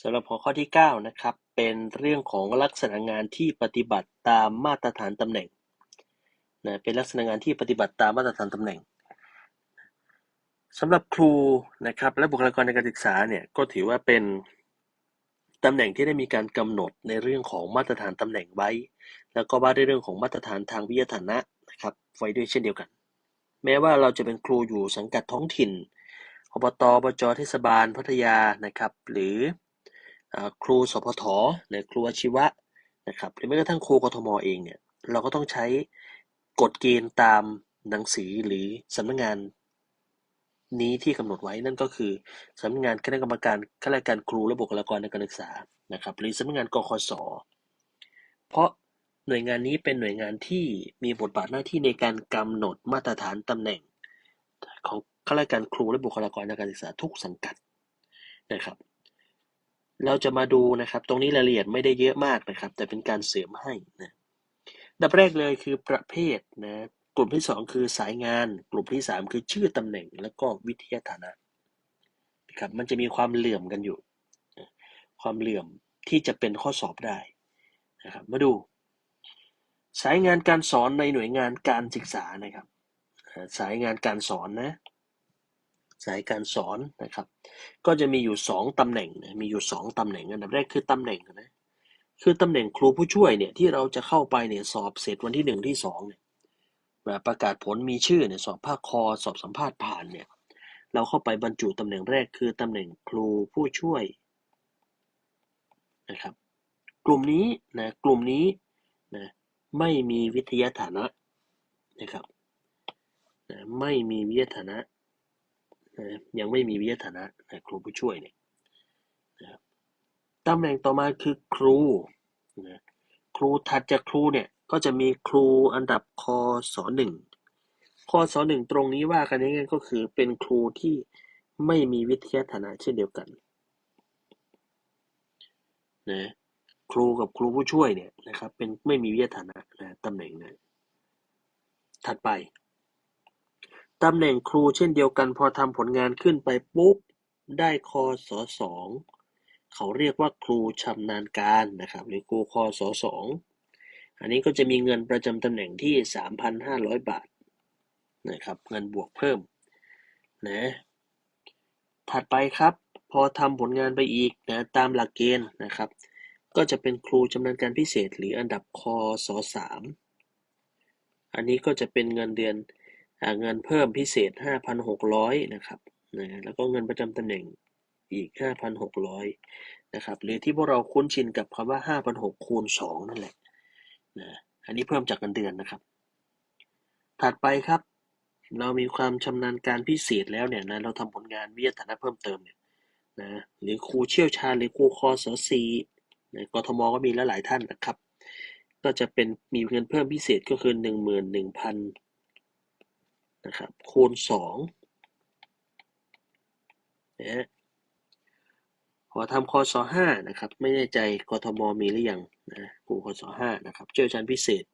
สำหรับหัวข้อที่ 9 นะครับ เป็นเรื่องของลักษณะงานที่ปฏิบัติตามมาตรฐานตำแหน่งนะเป็นลักษณะงานที่ปฏิบัติตามมาตรฐานตำแหน่งสำหรับครูนะครับและบุคลากรในการศึกษาเนี่ยก็ถือว่าเป็นตำแหน่งที่ได้มีการกำหนดในเรื่องของมาตรฐานตำแหน่งไว้ แล้วก็ว่าด้วยเรื่องของมาตรฐานทางวิทยาฐานะนะครับไว้ด้วยเช่นเดียวกัน แม้ว่าเราจะเป็นครูอยู่สังกัดท้องถิ่นอบตอบจเทศบาลพัทยานะครับ หรือ ครูสพทหรือครูอาชีวะนะครับหรือแม้กระทั่งครูกทมเองเนี่ยเราก็ต้องใช้กฎเกณฑ์ตามหนังสือหรือสำนักงานนี้ที่กำหนดไว้นั่นก็คือสำนักงานคณะกรรมการข้าราชการครูและบุคลากรในการศึกษานะครับ หรือสำนักงานกคศเพราะหน่วยงานนี้เป็นหน่วยงานที่มีบทบาทหน้าที่ในการกำหนดมาตรฐานตำแหน่ง ของข้าราชการครูและบุคลากรในการศึกษาทุกสังกัดนะครับ เราจะมาดูนะครับ ตรงนี้รายละเอียดไม่ได้เยอะมากนะครับ แต่เป็นการเสริมให้นะดับแรกเลยคือประเภทนะ กลุ่มที่สองคือสายงาน กลุ่มที่สามคือชื่อตำแหน่ง แล้วก็วิทยาฐานะนะครับ มันจะมีความเหลื่อมกันอยู่ ความเหลื่อมที่จะเป็นข้อสอบได้นะครับ มาดู สายงานการสอนในหน่วยงานการศึกษานะครับ สายงานการสอนนะ สายการสอนนะครับ ก็จะมีอยู่สองตำแหน่งนะมีอยู่สองตำแหน่งอันดับแรกคือตำแหน่งนะคือตำแหน่งครูผู้ช่วยเนี่ยที่เราจะเข้าไปเนี่ยสอบเสร็จวันที่หนึ่งที่สองเนี่ยแบบประกาศผลมีชื่อเนี่ยสอบภาคคอสอบสัมภาษณ์ผ่านเนี่ยเราเข้าไปบรรจุตำแหน่งแรกคือตำแหน่งครูผู้ช่วยนะครับ กลุ่มนี้นะกลุ่มนี้นะไม่มีวิทยาฐานะนะครับนะไม่มีวิทยาฐานะ นะยังไม่มีวิทยาฐานะนะครูผู้ช่วยเนี่ยนะครับตำแหน่งต่อมาคือครูนะครูถัดจากครูเนี่ยก็จะมีครูอันดับคศหนึ่งคศหนึ่งตรงนี้ว่ากันง่ายๆก็คือเป็นครูที่ไม่มีวิทยาฐานะเช่นเดียวกันนะครูกับครูผู้ช่วยเนี่ยนะครับเป็นไม่มีวิทยาฐานะนะตำแหน่งนะถัดไป ตำแหน่งครูเช่นเดียวกัน พอทำผลงานขึ้นไปปุ๊บ ได้คศ สอง เขาเรียกว่าครูชำนาญการนะครับ หรือครูคศ สอง อันนี้ก็จะมีเงินประจำตำแหน่งที่ 3,500 บาทนะครับ เงินบวกเพิ่มนะ ถัดไปครับ พอทำผลงานไปอีกนะตามหลักเกณฑ์นะครับ ก็จะเป็นครูชำนาญการพิเศษ หรืออันดับคศสามอันนี้ก็จะเป็นเงินเดือน เงินเพิ่มพิเศษ 5,600 นะครับนะแล้วก็เงินประจำตำแหน่งอีก 5,600 นะครับ หรือที่พวกเราคุ้นชินกับคำว่า 5,600คูณ2นั่นแหละนะอันนี้เพิ่มจากเงินเดือนนะครับ ถัดไปครับ เรามีความชำนาญการพิเศษแล้วเนี่ยนะเราทำผลงานวิทยาฐานะเพิ่มเติมเนี่ยนะหรือครูเชี่ยวชาญหรือครูคอสสีในกทมก็มีแล้วหลายท่านนะครับ ก็จะเป็นมีเงินเพิ่มพิเศษก็คือ 11,000 นะครับ คูณสองนะฮะพอทำคอสห้านะครับ ไม่แน่ใจกทมมีหรือยังนะครูคอสห้านะครับ เชี่ยวชาญพิเศษ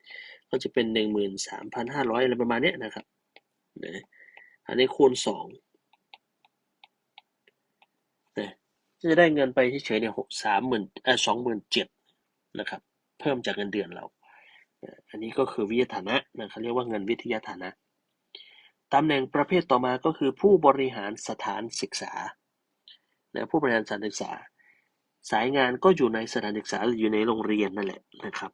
ก็จะเป็นหนึ่งหมื่นสามพันห้าร้อยอะไรประมาณเนี้ยนะครับนะอันนี้คูณสองนะจะได้เงินไปเฉยๆเนี่ยหกสามหมื่นเออสองหมื่นเจ็ดนะครับ เพิ่มจากเงินเดือนเรา อันนี้ก็คือวิทยาฐานะนะเขาเรียกว่าเงินวิทยาฐานะ ตำแหน่งประเภทต่อมาก็คือผู้บริหารสถานศึกษานะผู้บริหารสถานศึกษา สายงานก็อยู่ในสถานศึกษาหรืออยู่ในโรงเรียนนั่นแหละนะครับ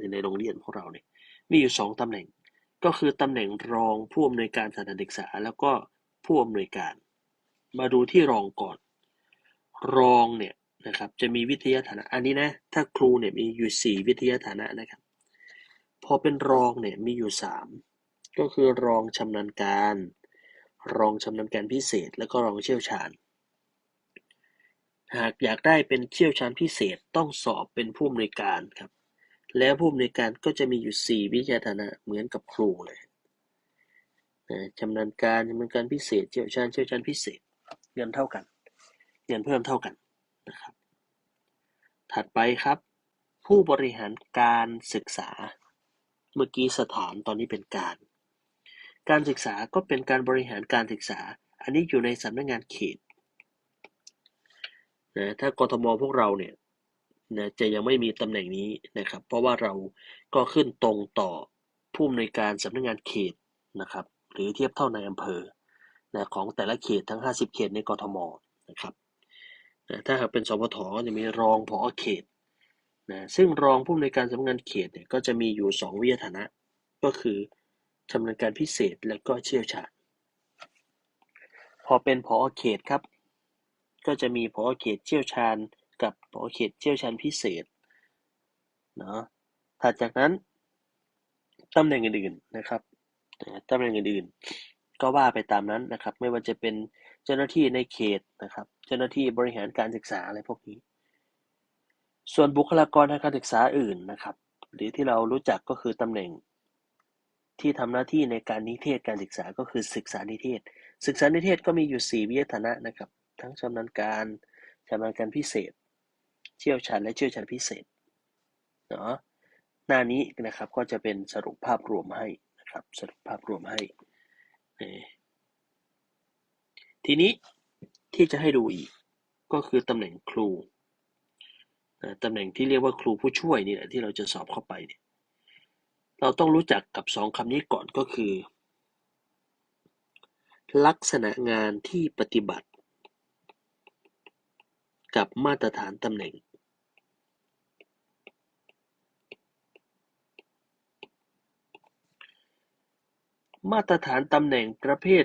อยู่ในโรงเรียนพวกเราเนี่ยมีอยู่สองตำแหน่งก็คือตำแหน่งรองผู้อำนวยการสถานศึกษา แล้วก็ผู้อำนวยการ มาดูที่รองก่อน รองเนี่ยนะครับจะมีวิทยาฐานะอันนี้นะถ้าครูเนี่ยมีอยู่สี่วิทยาฐานะนะครับ พอเป็นรองเนี่ยมีอยู่สาม ก็คือรองชำนาญการ รองชำนาญการพิเศษ แล้วก็รองเชี่ยวชาญ หากอยากได้เป็นเชี่ยวชาญพิเศษต้องสอบเป็นผู้อำนวยการครับ แล้วผู้อำนวยการก็จะมีอยู่สี่วิทยาฐานะเหมือนกับครูเลยนะชำนาญการชำนาญการพิเศษ เชี่ยวชาญเชี่ยวชาญพิเศษเงินเท่ากันเงินเพิ่มเท่ากันนะครับ ถัดไปครับ ผู้บริหารการศึกษา เมื่อกี้สถานตอนนี้เป็นการ การศึกษาก็เป็นการบริหารการศึกษา อันนี้อยู่ในสำนักงานเขตนะถ้ากทมพวกเราเนี่ยนะจะยังไม่มีตำแหน่งนี้นะครับ เพราะว่าเราก็ขึ้นตรงต่อผู้อำนวยการสำนักงานเขตนะครับ หรือเทียบเท่าในอำเภอนะของแต่ละเขตทั้ง 50 เขตในกทมนะครับนะถ้าหากเป็นสพทจะมีรองผอเขตนะซึ่งรองผู้อำนวยการสำนักงานเขตเนี่ยก็จะมีอยู่ 2 วิทยาฐานะ ก็คือ ชำนาญการพิเศษ และก็เชี่ยวชาญ พอเป็นผอเขตครับ ก็จะมีผอเขตเชี่ยวชาญ กับผอเขตเชี่ยวชาญพิเศษเนาะถัดจากนั้นตำแหน่งอื่นๆนะครับตำแหน่งอื่นๆ ก็ว่าไปตามนั้นนะครับ ไม่ว่าจะเป็นเจ้าหน้าที่ในเขตนะครับ เจ้าหน้าที่บริหารการศึกษาอะไรพวกนี้ ส่วนบุคลากรทางการศึกษาอื่นนะครับ หรือที่เรารู้จักก็คือตำแหน่ง ที่ทำหน้าที่ในการนิเทศการศึกษาก็คือศึกษานิเทศ ศึกษานิเทศก็มีอยู่ 4 วิทยาฐานะนะครับ ทั้งชำนาญการชำนาญการพิเศษ เชี่ยวชาญและเชี่ยวชาญพิเศษเนาะหน้านี้นะครับก็จะเป็นสรุปภาพรวมให้นะครับสรุปภาพรวมให้ ทีนี้ที่จะให้ดูอีกก็คือตำแหน่งครูตำแหน่งที่เรียกว่าครูผู้ช่วยนี่แหละที่เราจะสอบเข้าไปเนี่ย เราต้องรู้จักกับสองคำนี้ก่อน ก็คือ ลักษณะงานที่ปฏิบัติ กับมาตรฐานตำแหน่งมาตรฐานตำแหน่งประเภท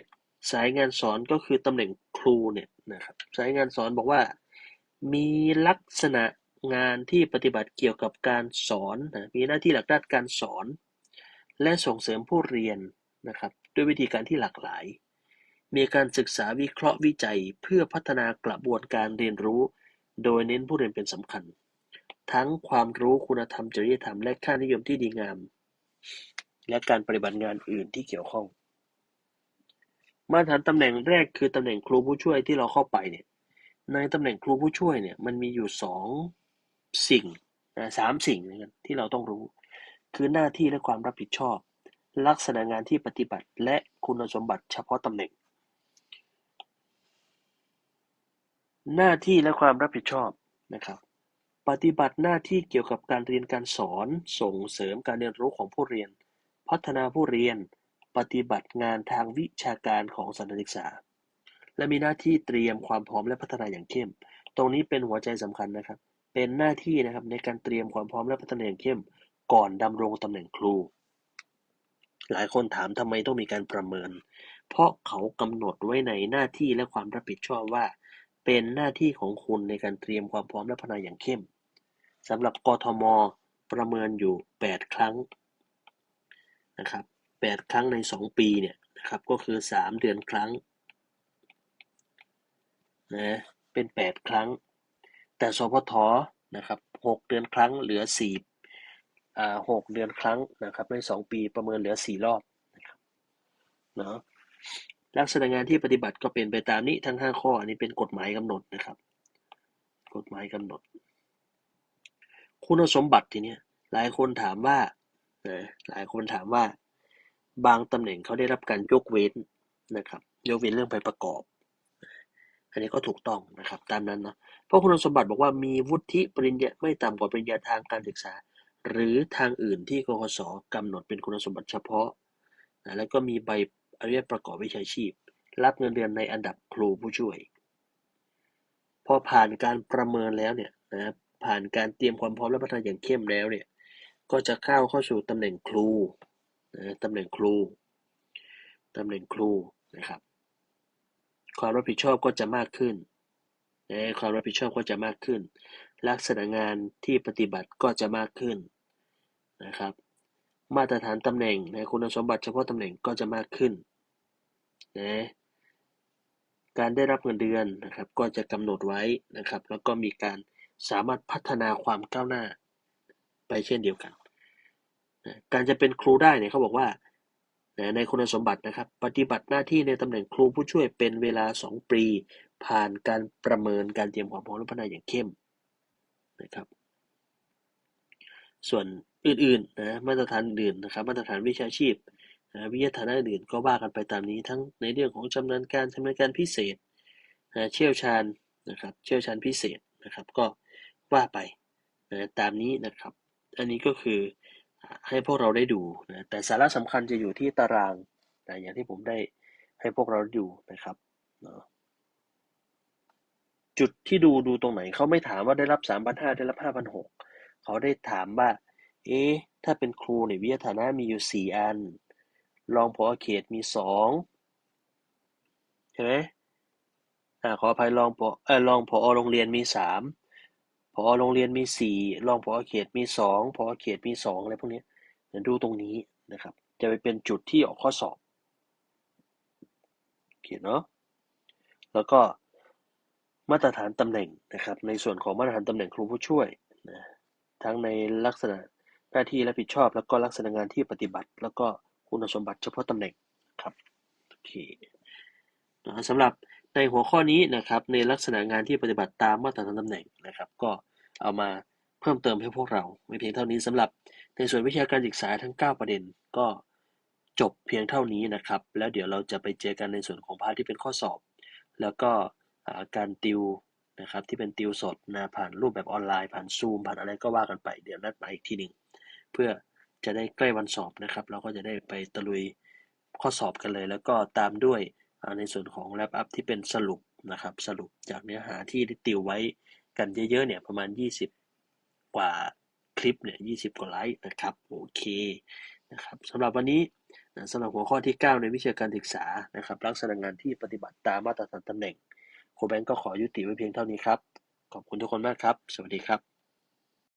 สายงานสอนก็คือตำแหน่งครูเนี่ยนะครับสายงานสอนบอกว่า มีลักษณะ งานที่ปฏิบัติเกี่ยวกับการสอนนะมีหน้าที่หลักด้านการสอน และส่งเสริมผู้เรียนนะครับด้วยวิธีการที่หลากหลาย มีการศึกษาวิเคราะห์วิจัย เพื่อพัฒนากระบวนการเรียนรู้ โดยเน้นผู้เรียนเป็นสำคัญ ทั้งความรู้คุณธรรมจริยธรรม และค่านิยมที่ดีงาม และการปฏิบัติงานอื่นที่เกี่ยวข้อง มาตรฐานตำแหน่งแรกคือตำแหน่งครูผู้ช่วยที่เราเข้าไปเนี่ยในตำแหน่งครูผู้ช่วยเนี่ยมันมีอยู่สอง สิ่งสามสิ่งนที่เราต้องรู้ คือหน้าที่และความรับผิดชอบ ลักษณะงานที่ปฏิบัติ และคุณสมบัติเฉพาะตำแหน่ง หน้าที่และความรับผิดชอบนะครับ ปฏิบัติหน้าที่เกี่ยวกับการเรียนการสอน ส่งเสริมการเรียนรู้ของผู้เรียน พัฒนาผู้เรียน ปฏิบัติงานทางวิชาการของสถานศึกษา และมีหน้าที่เตรียมความพร้อมและพัฒนาอย่างเข้ม ตรงนี้เป็นหัวใจสำคัญนะครับ เป็นหน้าที่นะครับในการเตรียมความพร้อมและพัฒนาอย่างเข้มก่อนดำรงตำแหน่งครู หลายคนถามทำไมต้องมีการประเมิน เพราะเขากำหนดไว้ในหน้าที่และความรับผิดชอบว่า เป็นหน้าที่ของคุณในการเตรียมความพร้อมและพัฒนาอย่างเข้มสำหรับกทม ประเมินอยู่ 8 ครั้งนะครับ8ครั้งใน 2 ปีเนี่ยนะครับก็คือ 3 เดือนครั้งนะเป็น 8 ครั้ง แต่สพทนะครับหกเดือนครั้งเหลือสี่อ่าหกเดือนครั้งนะครับในสองปีประเมินเหลือสี่รอบนะครับเนาะลักษณะงานที่ปฏิบัติก็เป็นไปตามนี้ทั้งห้าข้ออันนี้เป็นกฎหมายกำหนดนะครับ กฎหมายกำหนด คุณสมบัติทีนี้หลายคนถามว่าหลายคนถามว่า บางตำแหน่งเขาได้รับการยกเว้นนะครับ ยกเว้นเรื่องไปประกอบ อันนี้ก็ถูกต้องนะครับตามนั้นเนาะเพราะคุณสมบัติบอกว่ามีวุฒิปริญญาไม่ต่ำกว่าปริญญาทางการศึกษา หรือทางอื่นที่กกศกำหนดเป็นคุณสมบัติเฉพาะนะแล้วก็มีใบอนุญาตประกอบวิชาชีพ รับเงินเดือนในอันดับครูผู้ช่วย พอผ่านการประเมินแล้วเนี่ยนะผ่านการเตรียมความพร้อมและพัฒนาอย่างเข้มแล้วเนี่ยก็จะเข้าเข้าสู่ตำแหน่งครูนะตำแหน่งครูตำแหน่งครูนะครับ ความรับผิดชอบก็จะมากขึ้น ความรับผิดชอบก็จะมากขึ้น ลักษณะงานที่ปฏิบัติก็จะมากขึ้นนะครับ มาตรฐานตำแหน่งในคุณสมบัติเฉพาะตำแหน่งก็จะมากขึ้นนะการได้รับเงินเดือนนะครับ ก็จะกำหนดไว้นะครับ แล้วก็มีการสามารถพัฒนาความก้าวหน้า ไปเช่นเดียวกันนะการจะเป็นครูได้เนี่ยเขาบอกว่า ในคุณสมบัตินะครับ ปฏิบัติหน้าที่ในตำแหน่งครูผู้ช่วยเป็นเวลา 2 ปี ผ่านการประเมินการเตรียมความพร้อมและพัฒนาอย่างเข้มนะครับ ส่วนอื่นๆนะมาตรฐานอื่นนะครับ มาตรฐานวิชาชีพนะวิทยาฐานะอื่นก็ว่ากันไปตามนี้ทั้งในเรื่องของชำนาญการชำนาญการพิเศษนะเชี่ยวชาญนะครับเชี่ยวชาญพิเศษนะครับก็ว่าไปนะตามนี้นะครับ อันนี้ก็คือ ให้พวกเราได้ดูนะแต่สาระสำคัญจะอยู่ที่ตารางนะอย่างที่ผมได้ให้พวกเราดูนะครับนะจุดที่ดูดูตรงไหนเขาไม่ถามว่าได้รับสามพันห้าได้รับห้าพันหกเขาได้ถามว่า เอ๊ะถ้าเป็นครูเนี่ยวิทยาฐานะมีอยู่สี่อัน รองผอเขตมีสองใช่ไหมอ่าขออภัยรองผอเออรองผอโรงเรียนมีสาม ผอโรงเรียนมีสี่รองผอเขตมีสองผอเขตมีสองอะไรพวกนี้เดี๋ยวดูตรงนี้นะครับ จะไปเป็นจุดที่ออกข้อสอบโอเคเนาะแล้วก็มาตรฐานตำแหน่งนะครับ ในส่วนของมาตรฐานตำแหน่งครูผู้ช่วยนะทั้งในลักษณะหน้าที่รับผิดชอบ แล้วก็ลักษณะงานที่ปฏิบัติ แล้วก็คุณสมบัติเฉพาะตำแหน่งครับโอเคนะสำหรับ ในหัวข้อนี้นะครับในลักษณะงานที่ปฏิบัติตามมาตรฐานตำแหน่งนะครับ ก็เอามาเพิ่มเติมให้พวกเราไม่เพียงเท่านี้สำหรับในส่วนวิชาการศึกษาทั้ง 9 ประเด็นก็จบเพียงเท่านี้นะครับ แล้วเดี๋ยวเราจะไปเจอกันในส่วนของพาร์ทที่เป็นข้อสอบ แล้วก็การติวนะครับที่เป็นติวสดนะผ่านรูปแบบออนไลน์ผ่านซูมผ่านอะไรก็ว่ากันไป เดี๋ยวนัดมาอีกทีหนึ่งเพื่อจะได้ใกล้วันสอบนะครับ เราก็จะได้ไปตะลุยข้อสอบกันเลย แล้วก็ตามด้วย ในส่วนของแลปอัพที่เป็นสรุปนะครับ สรุปจากเนื้อหาที่ได้ติวไว้กันเยอะๆเนี่ยประมาณ 20 กว่าคลิปเนี่ย20 กว่าไลค์นะครับโอเคนะครับสำหรับวันนี้นะสำหรับหัวข้อที่ 9 ในวิชาการศึกษานะครับลักษณะงานที่ปฏิบัติตามมาตรฐานตำแหน่งโคแบงก์ก็ขอยุติไว้เพียงเท่านี้ครับ ขอบคุณทุกคนมากครับ สวัสดีครับ